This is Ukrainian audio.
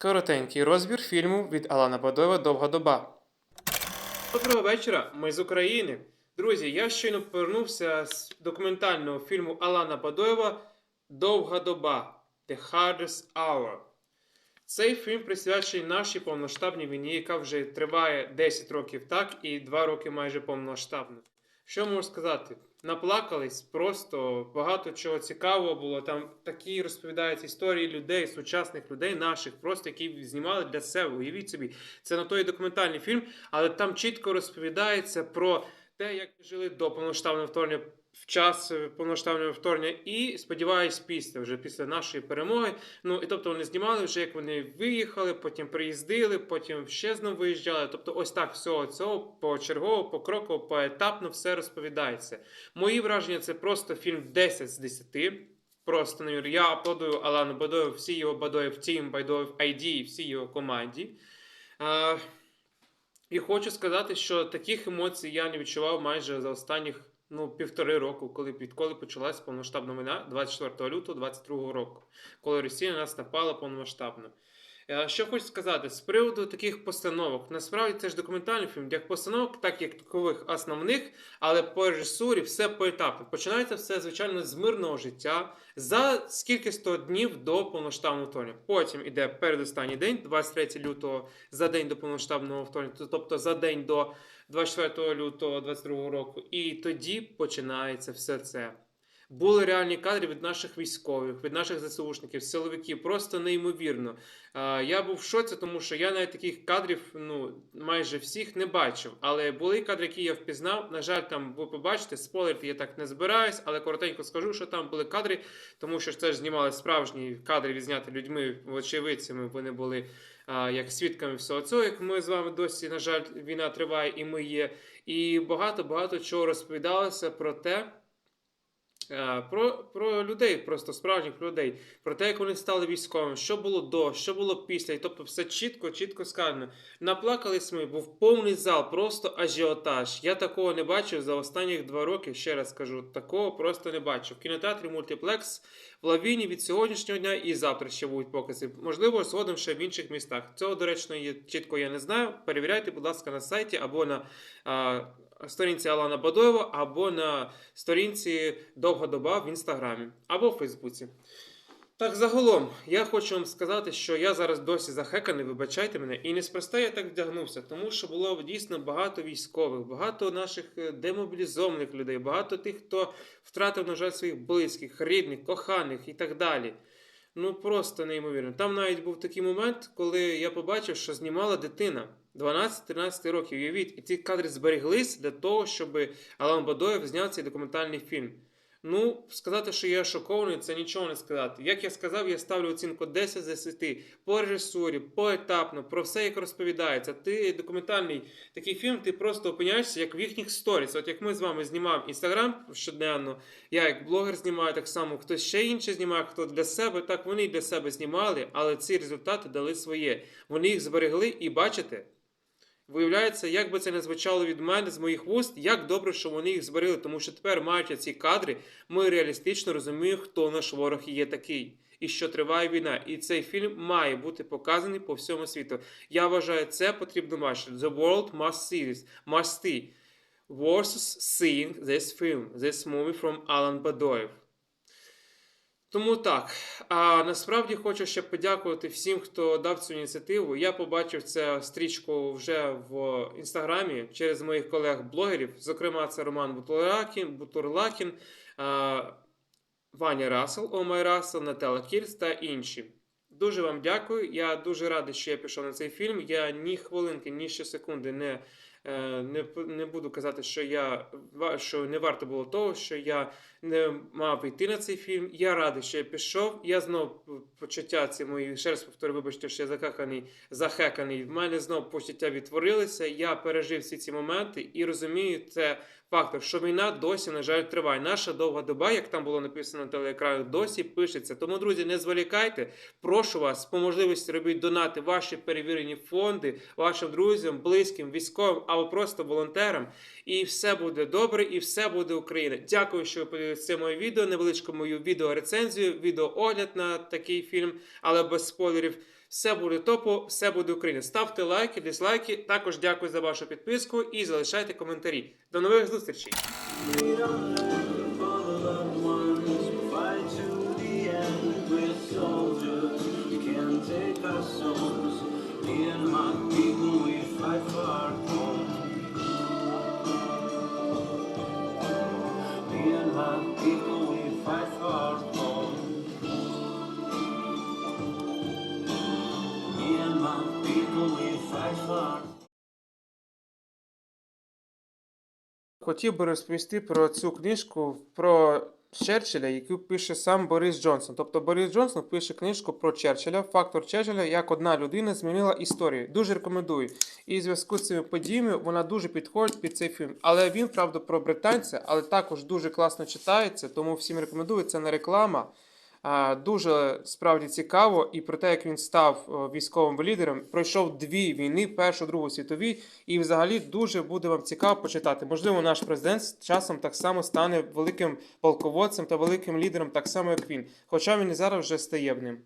Коротенький розбір фільму від Алана Бадоєва Довга доба. Доброго вечора, ми з України. Друзі, я щойно повернувся з документального фільму Алана Бадоєва Довга доба The Hardest Hour. Цей фільм присвячений нашій повноштабній війні, яка вже триває 10 років так і 2 роки майже повноштабно. Що можу сказати? Наплакались просто багато чого цікавого було. Там такі розповідаються історії людей, сучасних людей, наших, просто які знімали для себе. Уявіть собі, це на той документальний фільм, але там чітко розповідається про те, як жили до повноштабного вторгнення. В час е, повноштабного вторгнення і сподіваюсь, після вже після нашої перемоги. Ну і тобто вони знімали вже, як вони виїхали, потім приїздили, потім ще знову виїжджали. Тобто, ось так всього цього почергово, покроково, поетапно все розповідається. Мої враження це просто фільм 10 з 10. Просто навір, я аплодую Алану Бадоєву, всі його Бадоєв Тім, Бадоєв ID всій його команді. А, і хочу сказати, що таких емоцій я не відчував майже за останніх ну, півтори року, коли відколи почалась повномасштабна війна 24 лютого 22 року, коли Росія нас напала повномасштабно. Е, Що хочу сказати з приводу таких постановок. Насправді це ж документальний фільм, як постановок, так як такових основних, але по режисурі все поетапно. Починається все, звичайно, з мирного життя за скільки сто днів до повноштабного вторгнення. Потім іде передостанній день, 23 лютого, за день до повноштабного вторгнення, тобто за день до 24 лютого 22 року. І тоді починається все це. Були реальні кадри від наших військових, від наших ЗСУшників, силовиків, просто неймовірно. Я був в шоці, тому що я навіть таких кадрів ну майже всіх не бачив. Але були кадри, які я впізнав. На жаль, там ви побачите, спойлерити я так не збираюсь, але коротенько скажу, що там були кадри, тому що це ж знімали справжні кадри відзняти людьми, очевидцями. Вони були як свідками всього цього, як ми з вами досі, на жаль, війна триває, і ми є. І багато багато чого розповідалося про те. Е, Про, про людей, просто справжніх людей, про те, як вони стали військовими, що було до, що було після. І тобто все чітко, чітко сказано. Наплакались ми, був повний зал, просто ажіотаж. Я такого не бачив за останніх два роки. Ще раз кажу, такого просто не бачив. В кінотеатрі мультиплекс в Лавіні від сьогоднішнього дня і завтра ще будуть покази. Можливо, згодом ще в інших містах. Цього, до речі, є, чітко я не знаю. Перевіряйте, будь ласка, на сайті або на. Сторінці Алана Бадоєва або на сторінці Довга доба в інстаграмі або в Фейсбуці. Так, загалом, я хочу вам сказати, що я зараз досі захеканий, вибачайте мене, і неспроста я так вдягнувся, тому що було дійсно багато військових, багато наших е, демобілізованих людей, багато тих, хто втратив, на жаль, своїх близьких, рідних, коханих і так далі. Ну просто неймовірно. Там навіть був такий момент, коли я побачив, що знімала дитина 12-13 років. Уявіть, і ці кадри зберіглись для того, щоб Алан Бадоєв зняв цей документальний фільм. Ну, сказати, що я шокований, це нічого не сказати. Як я сказав, я ставлю оцінку 10 з 10 по режисурі, поетапно, про все, як розповідається. Ти документальний такий фільм, ти просто опиняєшся як в їхніх сторіс. От як ми з вами знімаємо інстаграм щоденно, я як блогер знімаю так само, хтось ще інший знімає, хто для себе, так вони і для себе знімали, але ці результати дали своє. Вони їх зберегли і бачите. Виявляється, як би це не звучало від мене з моїх вуст, як добре, що вони їх зберегли, тому що тепер, маючи ці кадри, ми реалістично розуміємо, хто наш ворог є такий. І що триває війна, і цей фільм має бути показаний по всьому світу. Я вважаю, це потрібно бачити. The world must see this, must see. Versus seeing this film, this movie from Alan Badoyev. Тому так. А насправді хочу ще подякувати всім, хто дав цю ініціативу. Я побачив цю стрічку вже в інстаграмі через моїх колег-блогерів. Зокрема, це Роман Бутурлакін, Бутурлакін, Ваня Рассел, Омай Рассел, Наталя Кірс та інші. Дуже вам дякую. Я дуже радий, що я пішов на цей фільм. Я ні хвилинки, ні ще секунди не. Е, Не, не буду казати, що я що не варто було того, що я не мав йти на цей фільм. Я радий, що я пішов. Я знов почуття ці мої, ще раз повторю, вибачте, що я закаханий, захеканий. В мене знов почуття відтворилися. Я пережив всі ці моменти і розумію, це фактор, що війна досі, на жаль, триває. Наша довга доба, як там було написано на телеекрані, досі пишеться. Тому, друзі, не зволікайте. Прошу вас, по можливості робіть донати ваші перевірені фонди вашим друзям, близьким, військовим або просто волонтерам. І все буде добре, і все буде Україна. Дякую, що ви подивилися моє відео, невеличку мою відеорецензію, відеоогляд на такий фільм, але без спойлерів. Все буде топо, все буде Україна. Ставте лайки, дизлайки. Також дякую за вашу підписку і залишайте коментарі. До нових зустрічей! Хотів би розповісти про цю книжку про Черчилля, яку пише сам Борис Джонсон. Тобто Борис Джонсон пише книжку про Черчилля, фактор Черчилля, як одна людина змінила історію. Дуже рекомендую. І в зв'язку з цими подіями вона дуже підходить під цей фільм. Але він, правда, про британця, але також дуже класно читається, тому всім рекомендую. Це не реклама. Дуже справді цікаво, і про те, як він став е, військовим лідером, пройшов дві війни, першу, другу світові, і взагалі дуже буде вам цікаво почитати. Можливо, наш президент з часом так само стане великим полководцем та великим лідером, так само як він. Хоча він і зараз вже стає в ним.